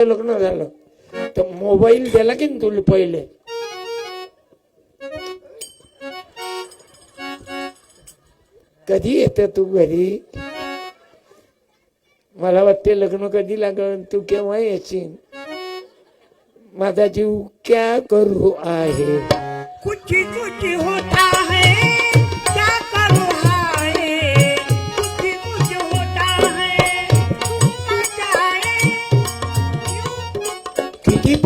लग्न झालं. तर मोबाईल दिला की ना तुला पहिले? कधी येत तू घरी? मला वाटते लग्न कधी लागल? तू केव्हा येशील? माझा जीव क्या करू आहे? कुछ कुछ होता?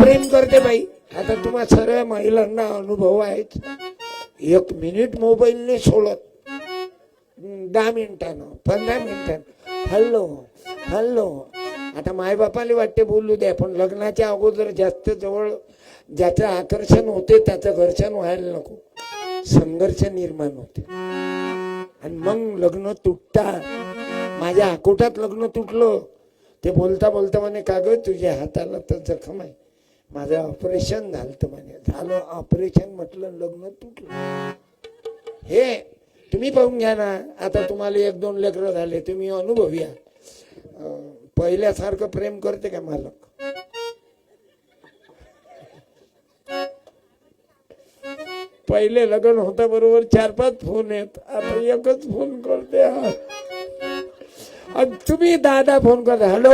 प्रेम करते बाई. आता तुम्हा सर्व महिलांना अनुभव आहेत. एक मिनिट मोबाईलने सोडत. दहा मिनिटानं पंधरा मिनिटानं. हल्लो हल्लो आता मायबापाला वाटते बोलू द्या पण लग्नाच्या अगोदर जास्त जवळ ज्याचं आकर्षण होते त्याचं घर्षण व्हायला नको. संघर्ष निर्माण होते. आणि मग लग्न तुटता. माझ्या आकोटात लग्न तुटलं. ते बोलता बोलता म्हणे का ग तुझ्या हाताला तर जखम आहे. माझं ऑपरेशन झालं म्हणे. झालं ऑपरेशन म्हटलं लग्न तुटलं. हे तुम्ही पाहून घ्या ना. आता तुम्हाला एक दोन लेकरं झाले तुम्ही अनुभवी या पहिल्यासारखं प्रेम करते का मालक? पहिले लग्न होता बरोबर चार पाच फोन येत. आता एकच फोन करते हा. आणि तुम्ही दादा फोन करता हॅलो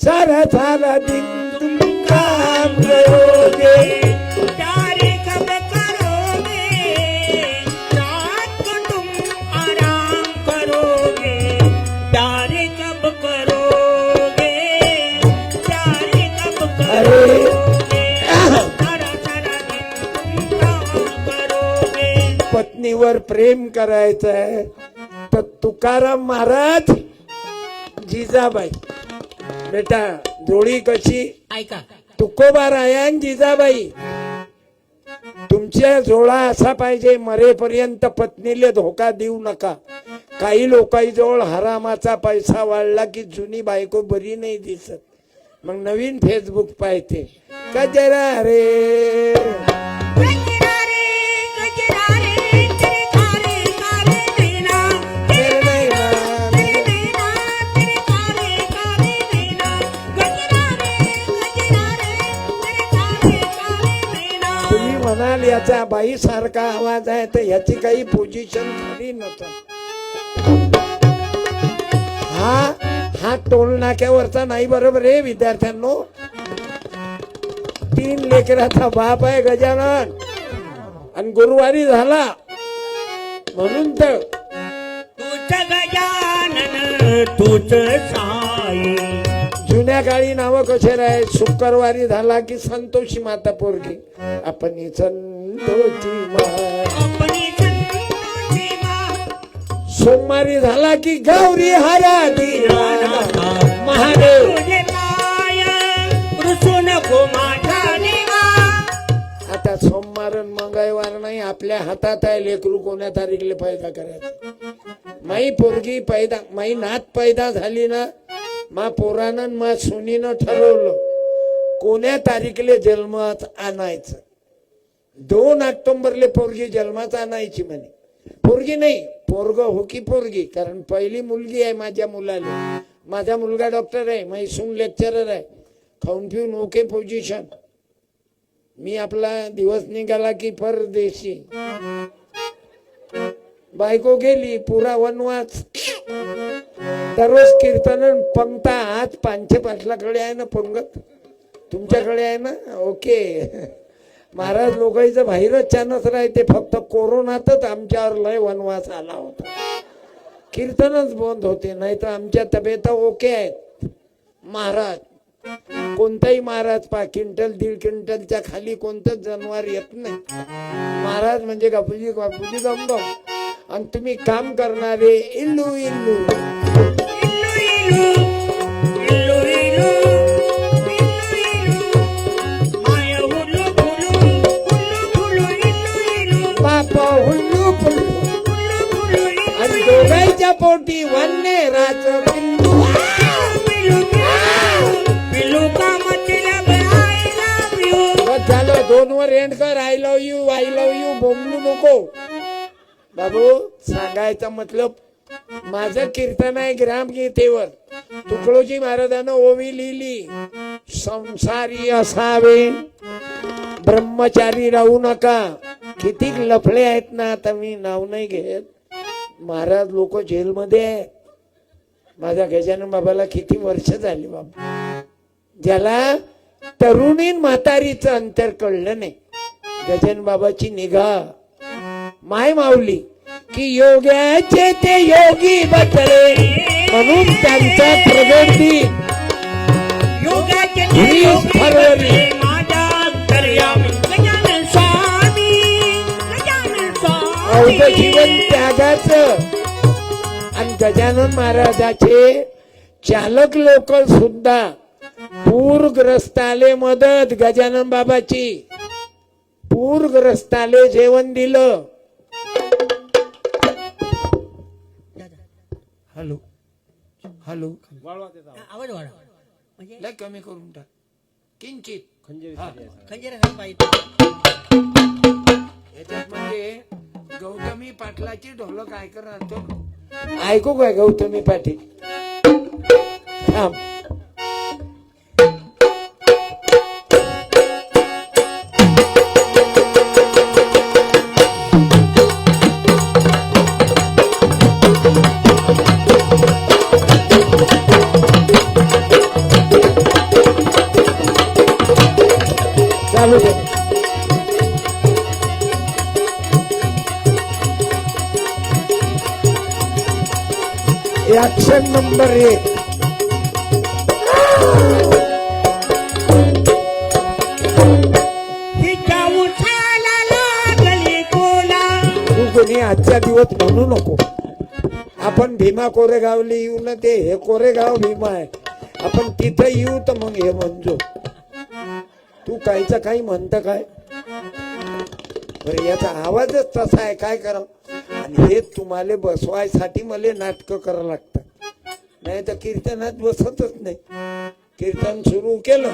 सारा सारा दिन पत्नीवर प्रेम करायचंय. तर तुकाराम महाराज जिजाबाई बेटा जोडी कशी? ऐका. तुकोबा रायन जिजाबाई तुमच्या जोडा असा पाहिजे मरेपर्यंत पत्नीले धोका देऊ नका. काही लोकांजवळ हरामाचा पैसा वाढला की जुनी बायको बरी नाही दिसत. मग नवीन फेसबुक पाहते. जरा रे? याचा बाई सारखा आवाज आहे तर याची काही पोझिशन खरी नसत हा हा टोल नाक्यावरचा नाही बरोबर आहे विद्यार्थ्यांनो. तीन लेकराचा बाप आहे गजानन. आणि गुरुवारी झाला. म्हणून तर तूच गजानन तूच साई. जुन्या काळी नावं कसे राहे शुक्रवारी झाला की संतोषी माता पोरगी. आपण माँ सोमवारी झाला की गौरी हरा दिवाना महादेव. आता सोमवार मंगळवार नाही आपल्या हातात आहे लेकरू कोण्या तारीखले पैदा करायचं? माई पोरगी पैदा माई नात पैदा झाली ना मा पोरानं मा सुनीनं ठरवलं कोण्या तारीखले जन्मात आणायचं? दोन ऑक्टोंबरले पोरगी जन्मात आणायची म्हणे. पोरगी नाही पोरग हो की पोरगी कारण पहिली मुलगी आहे माझ्या मुलाला. माझा मुलगा डॉक्टर आहे माझी सून लेक्चरर आहे. खाऊन पिऊन ओके पोझिशन. मी आपला दिवस निघाला की परदेशी. बायको गेली पुरा वनवास. दररोज कीर्तन पंगता पंक्ता आज पाचशे पाटलाकडे आहे ना पंगत? तुमच्याकडे आहे ना? ओके. महाराज लोकांचं बाहेरच चानच राहते फक्त कोरोनातच आमच्यावर लय वनवास आला होता. कीर्तनच बंद होते नाही तर आमच्या तब्येत ओके आहेत. महाराज कोणताही महाराज पा क्विंटल दीड क्विंटलच्या खाली कोणतंच जनावर येत नाही. महाराज म्हणजे कापूजी कापूजी गमगम आणि तुम्ही काम करणारे इल्लू इल्लू. बाबू मतलब माझं कीर्तन आहे ग्रामगीतेवर. तुकडोजी महाराजानं ओवी लिहिली संसारी असावे ब्रह्मचारी राहू नका. किती लफळे आहेत ना आता मी नाव नाही घेत. महाराज लोक जेलमध्ये आहेत. माझ्या गजानन बाबाला किती वर्ष झाली बाबा. ज्याला तरुणीन म्हातारीचं अंतर कळलं नाही. गजानन बाबाची निगा माय माऊली की योग्याचे ते योगी बसले म्हणून त्यांचा प्रगट दिन योगाचे अवघजीवन त्यागाचं. आणि गजानन महाराजाचे चालक लोक सुद्धा पूरग्रस्ताले मदत गजानन बाबाची. पूरग्रस्ताले जेवण दिलं. हॅलो. हॅलो. आवाज. वाढा म्हणजे लय कमी करून टाक. किंचित. हा. खंजीर पाहिजे. याच्यात म्हणजे गौतमी पाटलाची ढोलक ऐकत राहतो ऐकू काय गौतमी पाटील? थांब. ऍक्शन नंबर एक कोणी आजच्या दिवस म्हणू नको. आपण भीमा कोरेगावला येऊ ना ते हे कोरेगाव भीमा आहे. आपण तिथं येऊ तर मग हे म्हणजो. तू कायचं काही म्हणत काय? बरं याचा आवाजच तसा आहे काय करा आणि हे तुम्हाला बसवायसाठी मला नाटक करावं लागतं. नाही तर कीर्तनात बसतच नाही. कीर्तन सुरू केलं.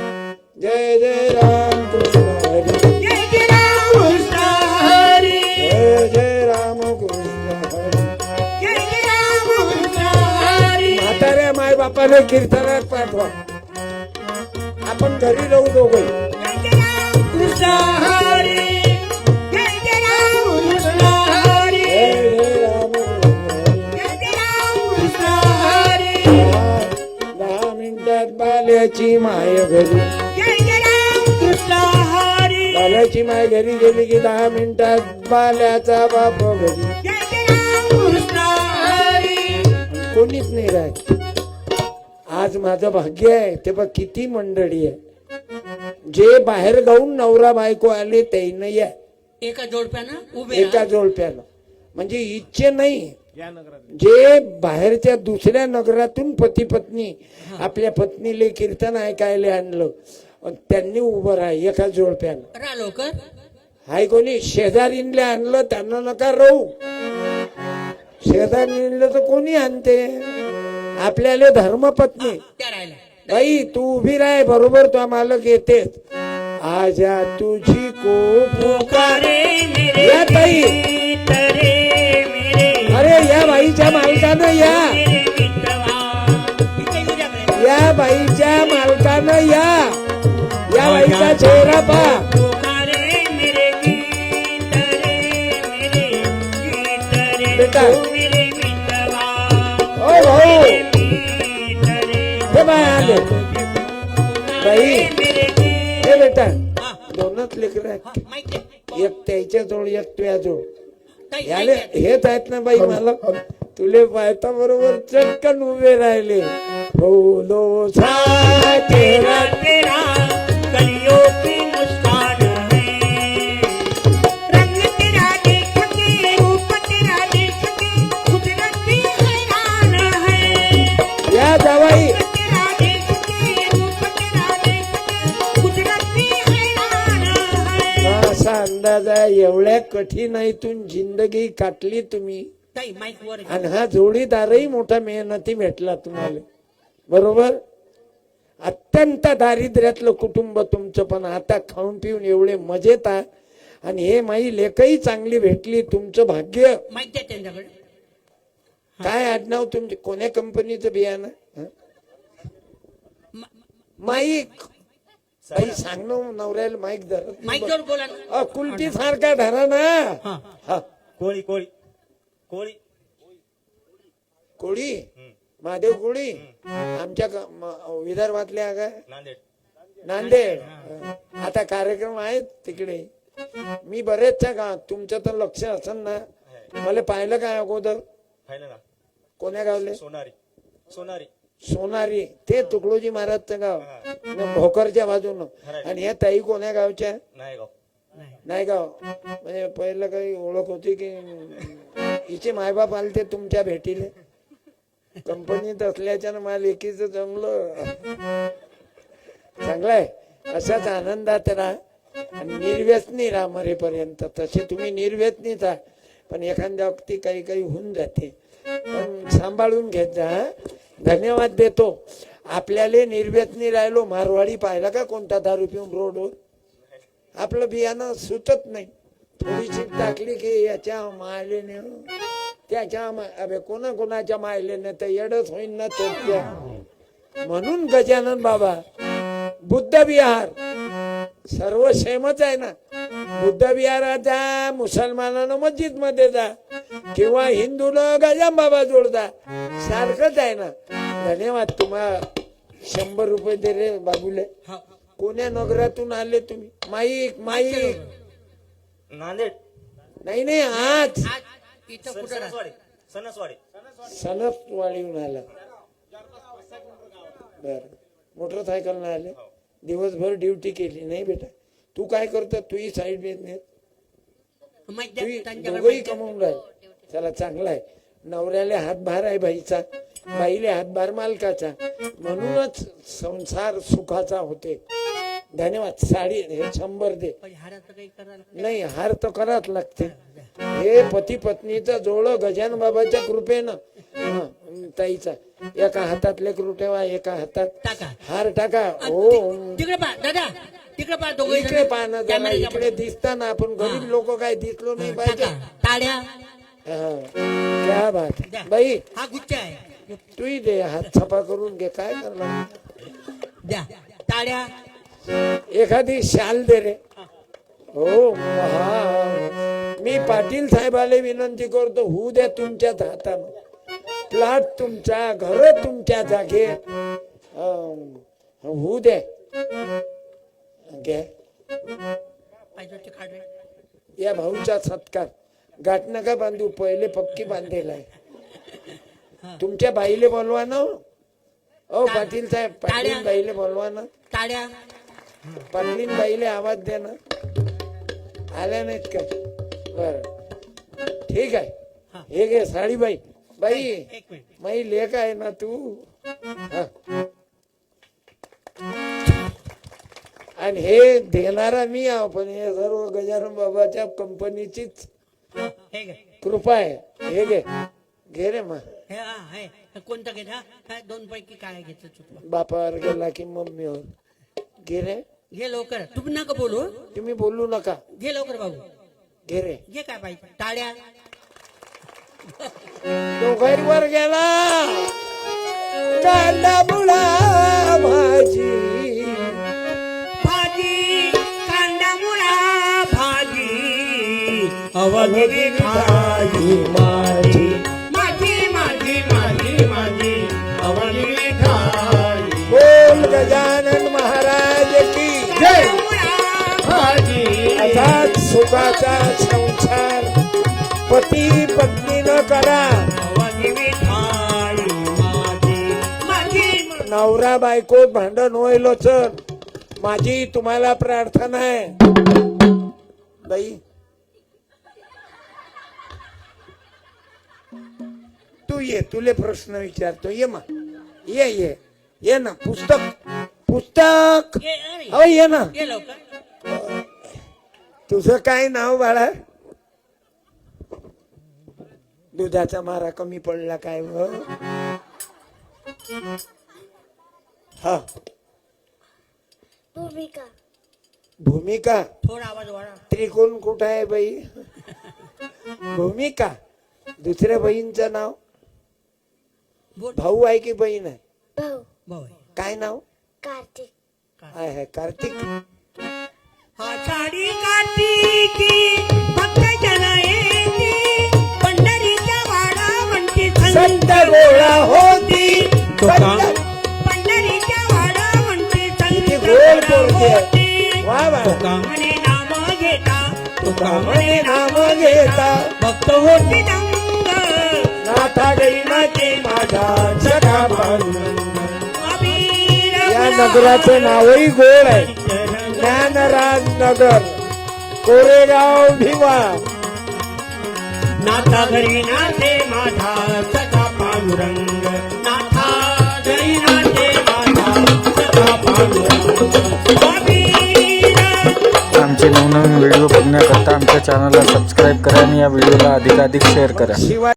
जय जय राम कृष्ण हरी. जय जय राम कृष्ण हरी. जय जय राम कृष्ण हरी. जय जय राम कृष्ण हरी. म्हाताऱ्या माय बापाने कीर्तनात पाठवा. आपण घरी राहू दोघे जय जय राम कृष्ण हरी. बाल्याची माय घरी. बाल्याची माय घरी गेली की दहा मिनिटात बाल्याचा बाप घरी. कोणीच नाही राहत आज माझं भाग्य आहे ते बघ किती मंडळी आहे. जे बाहेर गाऊन नवरा बायको आले त्यानं या एका जोडप्यानं उभे एका जोडप्यानं. म्हणजे इच्छे नाही. जे बाहेरच्या दुसऱ्या नगरातून पती पत्नी आपल्या पत्नीले कीर्तन ऐकायला आणलं त्यांनी उभं राहा एका जोडप्यानं. हाय कोणी शेजारीला आणलं त्यांना नका राहू शेजारीला तर कोणी आणते? आपल्याला धर्मपत्नी. बाई तू उभी राह बरोबर तो मालक येतेच. आजा तुझी को पुकारे. या ताई. या बाईच्या मालकानं या. या बाईच्या मालकानं या. या बाईचा चेहरा पा. बेटा. ओ भाऊ. हे बाय आले. बाई. हे बेटा. दोनच लेकर आहेत. एक त्याच्या जोड एक तुझ्या जोड याले. हेच आहेत ना बाई मला. तुले पाहता बरोबर चटकन उभे राहिले. फुलो सा तेरा तेरा कलियों की मुस्कान. आहे एवढ्या कठीणाईतून जिंदगी काटली तुम्ही. आणि हा जोडीदारही मोठा मेहनती भेटला तुम्हाला. बरोबर? अत्यंत दारिद्र्यातलं कुटुंब तुमचं पण आता खाऊन पिऊन एवढे मजेत आहे आणि हे माई लेखही चांगली भेटली तुमचं भाग्य. काय आडनाव तुमचे? कोण्या कंपनीचं बियाणं? हं? माईक बाई सांग ना नवऱ्याला माईक धर. माईकवर बोला ना. कुलटी सारखा धरा ना. हा. कोळी कोळी. कोळी. कोळी? महादेव कोळी? आमच्या ग- म- विदर्भातल्या काय नांदेड. नांदेड. आता कार्यक्रम आहेत तिकडे. मी बरेचच्या गावात तुमचं तर लक्ष असेल ना. मला पाहिलं काय अगोदर? पाहिलं ना. कोण्या गावले? सोनारी. सोनारी. सोनारी. ते तुकडोजी महाराजचं गाव. भोकरच्या बाजूनं. आणि ह्या ताई कोण्या गावच्या? नाही गाव नाही. नाही गाव म्हणजे पहिलं काही ओळख होती की हिचे मायबाप आले ते तुमच्या भेटीले? कंपनीत असल्याच्यानं मला लेकीच जमलं. चांगलं आहे असाच आनंदात राहा निर्व्यसनी राहा मरेपर्यंत तसे तुम्ही निर्व्यसनीच राहा पण एखाद्या वक्ती काही काही होऊन जाते. पण सांभाळून घेत जा. धन्यवाद देतो. आपल्याला निर्व्यसनी राहिलो मारवाडी पाहिला का कोणता दारू पिऊन रोडवर आपलं बियाणं सुचत नाही. थोडीशी टाकली की याच्या मायलेने त्याच्या अबे कोणा कोणाच्या मायलेने तर येडच होईन ना त्या म्हणून गजानन बाबा बुद्ध विहार सर्व सेमच आहे ना. बुद्ध विहारात जा मुसलमानानं मस्जिदमध्ये जा किंवा हिंदूनं गजाम बाबा जोडता सारखंच आहे ना. धन्यवाद तुम्हा शंभर रुपये दे रे बाबूले. हा. कोण्या नगरातून आले तुम्ही? Mike mike. नांदेड. नाही नाही आज. इथं कुठं राहता? सणसवाडी सणसवाडी. आला. बर. मोटरसायकल आले. दिवसभर ड्युटी केली. नाही बेटा. तू काय करतो? तूही साईड बिझनेस त्यांच्याकडे दोघही. कमवून राहील. चला चांगला आहे. नवऱ्याला हातभार आहे बाईचा बाईले हातभार मालकाचा. म्हणूनच संसार सुखाचा होते. धन्यवाद. साडी हे शंभर दे. नाही हार तर कराच लागते. हे पती पत्नीचं जोड गजान बाबाच्या कृपेनं. ताईचा. एका हातात लेकरू ठेवा एका हातात. टाका. हार टाका. हो तिकडे इकडे पाहणं जरा. इकडे दिसताना आपण गरीब लोक काय दिसलो नाही पाहिजे? हा. क्या बात. बाई. हा गुच्छ आहे. तूही दे हात छपा करून घे काय करणार? द्या. टाळ्या. एखादी शाल दे रे. हो हा मी पाटील साहेबाला विनंती करतो होऊ द्या तुमच्याच हातानं. प्लॉट तुमचा घर तुमच्या जागे. होऊ द्या. घ्या. या भाऊचा सत्कार. गाठ नका बांधू पहिले पक्की बांधलेला आहे. तुमच्या बाईले बोलवा ना. ओ पाटील साहेब पाटील बाईले बोलवा ना. टाळ्या पाटलीन बाईले आवाज दे ना. आल्या नाहीत का? बर. ठीक आहे. हे. घे साडी बाई. माई लेख आहे ना तू. आणि हे देणारा मी आहो पण हे सर्व गजानन बाबाच्या कंपनीचीच कृपा आहे. हे घे. घे रे मा हे हा हे हे कोणतं घेत हा हा, दोन पैकी काय घेत चुकलं? बापावर गेला की मम्मीवर. घे रे. घे लवकर. तुम्ही नका बोलू तुम्ही बोलू नका. घे लवकर भाऊ. घे रे. घे काय पाहिजे? टाळ्या. गेला. कांदा मुळा भाजी. भाजी कांदा मुळा भाजी. अवघी भाजी माझी सुखाचा संसार पती करा मिठाई माझी माझी नवरा बायकोत भांडण होईल सर माझी तुम्हाला प्रार्थना आहे. बाई. तू ये तुले प्रश्न विचारतो. ये मा. ये ये. ये ना पुस्तक. पुस्तक. हो ये ना. तुझं काय नाव बाळा? दुधाचा मारा कमी पडला काय व? हा. भूमिका. भूमिका? थोडा आवाज वाढा त्रिकोण कुठं आहे बाई? भूमिका. दुसऱ्या बहीणचं नाव? बोल. भाऊ आहे की बहीण आहे? भाऊ. भाऊ आहे. काय नाव? कार्तिक. आहे कार्तिक? आषाढी कार्तिकी भक्त जन येती. पंढरीच्या वाडा म्हणती संत गोळा होती. तुका. संत पंढरीच्या वाडा म्हणती किती संत गोड गोळा बोलते होती. वा वा. तुका म्हणे नाम घेता. तुका म्हणे नाम घेता. भक्त होती दंग. नाथा माझा या नगराचं नावही गोड आहे. ज्ञानराज नगर कोरेगाव भिवा. नाथा घरी नाथे माझा सखा पांडुरंग. नाथा घरी नाथे माझा सखा पांडुरंग. आमचे नवनवीन व्हिडिओ बघण्याकरता आमच्या चॅनलला सबस्क्राईब करा आणि या व्हिडिओला अधिकाधिक शेअर करा. शिवाय